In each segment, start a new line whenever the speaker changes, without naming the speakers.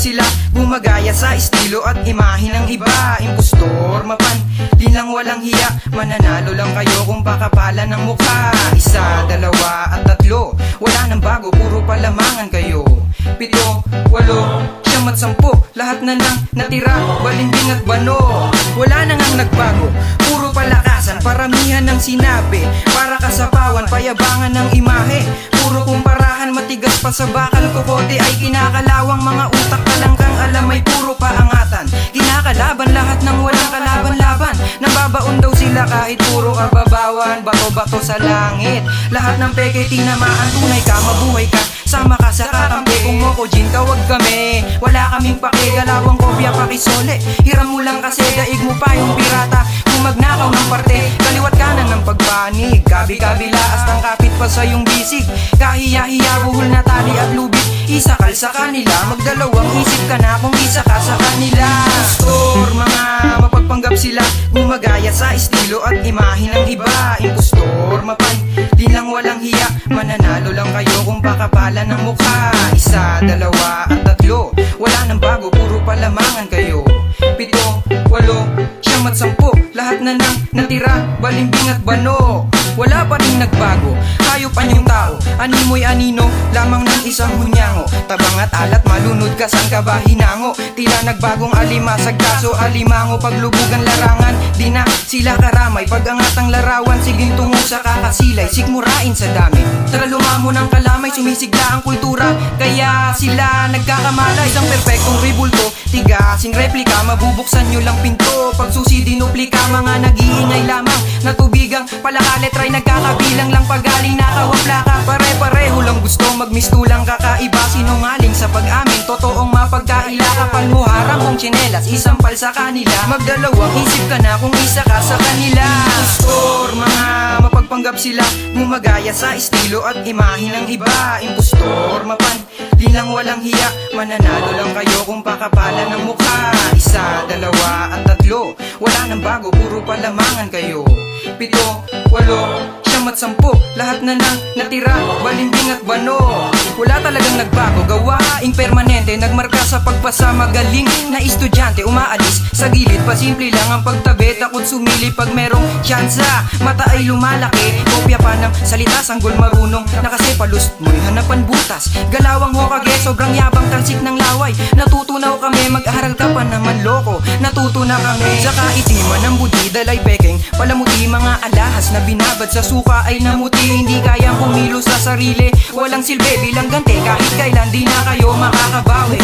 sila Gumagaya sa estilo at imahe ng iba. Impostor, mapan, lang walang hiya. Mananalo lang kayo kung pakapala ng mukha. Isa, dalawa at tatlo Wala nang bago, puro palamangan kayo. Pito, walo, siyam at sampo Lahat na lang natira, balimbing at bano. Wala nang ang nagbago Puro palakasan, paramihan ng sinabi. Para kasapawan, payabangan ng imahe Puro kumparahan, matigas pa sa bakal Kukote ay kinakalawang Mga utak ka lang kang alam ay puro paangatan Kinakalaban lahat ng walang kalaban-laban. Nababaon daw sila kahit puro kababawan Bato-bato sa langit. Lahat ng peke tinamaan Tunay ka, mabuhay ka. Sama ka sa kakampi Kung moko gin ka wag kami. Wala kaming pake Galawang kopya pakisole. Hiram mo lang kasi daig mo pa yung pirata. Kung magnakaw ng parte Kaliwat kanan ng pagpanig. Gabi-kabila Astang kapit pa sa yung bisig. Kahiya-hiya Buhol na tali at lubid. Isakal sa kanila Magdalawang isip ka na Kung isa ka sa kanila. Impostor Mga mapagpanggap sila. Gumagaya sa estilo at imahe ng iba. Impostor Mapan Di lang walang hiya. Mananalo lang kayo kung pakapala ng mukha. Isa, dalawa na lang natira Balimbing at bano. Wala pa rin nagbago Hayop anyong tao. Animoy anino Lamang ng isang hunyango. Tabang at alat Malunod ka San ka ba Tila nagbagong alimasag Kaso alimango. Paglubugan larangan Di na sila karamay. Pagangat ang larawan Siging tungo sa kakasilay. Sikmurain sa dami. Tara lumamo ng kalamay Sumisigla ang kultura. Kaya sila nagkakamala Isang perfectong ribulto Tigasing replika Mabubuksan nyo lang pinto. Pagsusi dinuplika Mga nag-iingay lamang. Natubigang palakalit Try nagkakabilang lang Pagaling nakawapla ka Pare-pareho lang gusto Magmistulang kakaiba. Sinungaling sa pag-amin Totoong mapagkaila Kapal mo harang kong tsinelas Isampal sa kanila. Magdalawang isip ka na Kung isa ka sa kanila. Impostor Mga mapagpanggap sila. Gumagaya sa estilo At imahe ng iba. Impostor Mapan Di lang walang hiya Mananalo lang kayo Kung pakapala ng mukha. Isa, dalawa at tatlo Wala nang bago Puro palamangan kayo. Pito, walo, siyam at sampo Lahat na lang natira Balimbing at bano Wala talagang nagbago Gawaing permanente Nagmarka sa pagpasa Magaling na estudyante Umaalis sa gilid. Pasimple lang ang pagtabi Takot sumili pag merong tsansa. Mata ay lumalaki Kopya pa ng salita Sanggol marunong Nakasepalus mo'y hanapan butas Galawang hokage Sobrang yabang talsik ng laway. Natutunaw kami Mag-aral ka pa naman loko. Natuto na kami Sa kaitiman ng budi Dalay pekeng Palamuti mga alahas Na binabad sa suka ay namuti. Hindi kayang kumilos sa sarili. Walang silbi bilang gante Kahit kailan di na kayo makakabawi.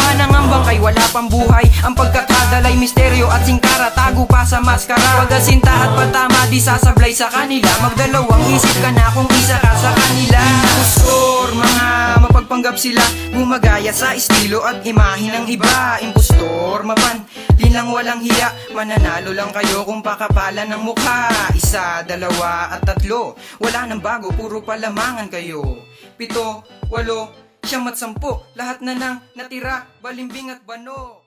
Mukha kay wala pang buhay. Ang pagkakadalay misteryo at singkara. Tago pa sa maskara. Pagasinta at patama Di sasablay sa kanila. Magdalawang isip ka na kung isa ka sa kanila. Impostor Mga mapagpanggap sila. Gumagaya sa estilo at imahe ng iba. Impostor Mapan Di lang walang hiya Mananalo lang kayo kung pakapala ng mukha. Isa, dalawa at tatlo Wala nang bago, puro palamangan kayo. Pito, walo, siyam at sampo Lahat na lang natira, balimbing at bano